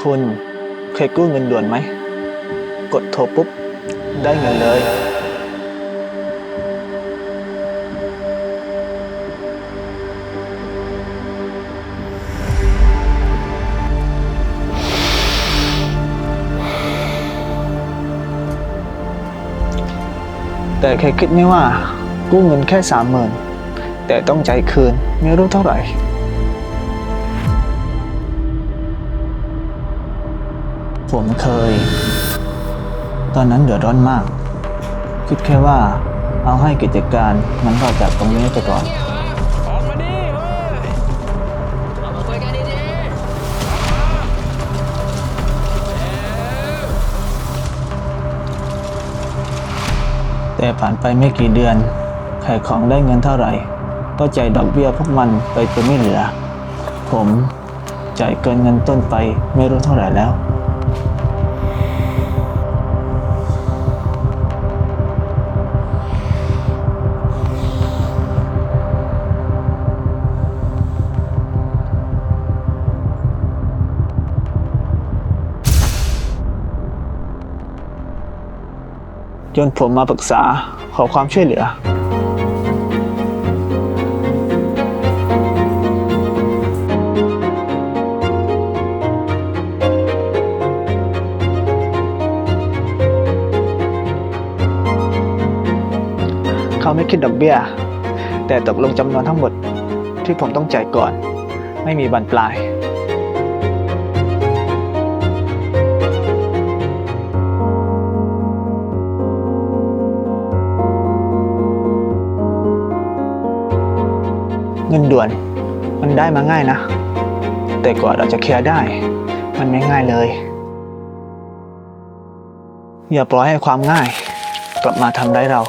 คุณเคยกู้เงินด่วนไหม กดโทรปุ๊บ ได้เงินเลย แต่เคยคิดไหมว่ากู้เงินแค่สามหมื่นแต่ต้องใจคืนไม่รู้เท่าไหร่ ผมเคย ตอนนั้นเดือดร้อนมาก คิดแค่ว่าเอาให้กิจการมันรอดจากตรงนี้ไปก่อนออกมาดิเฮ้ยเอามาคุยกันดีแต่ผ่านไปไม่กี่เดือน ขายของได้เงินเท่าไหร่ ก็จ่ายดอกเบี้ยพวกมันไปจนไม่เหลือ ผมจ่ายเกินเงินต้นไปไม่รู้เท่าไหร่แล้ว จนผมมาปรึกษาขอความช่วยเหลือ เขาไม่คิดดอกเบี้ย แต่ตกลงจำนวนทั้งหมดที่ผมต้องจ่ายก่อน ไม่มีบันปลาย เงินด่วน มันได้มาง่ายนะ แต่กว่าเราจะเคลียร์ได้ มันไม่ง่ายเลย อย่าปล่อยให้ความง่าย กลับมาทำร้ายเรา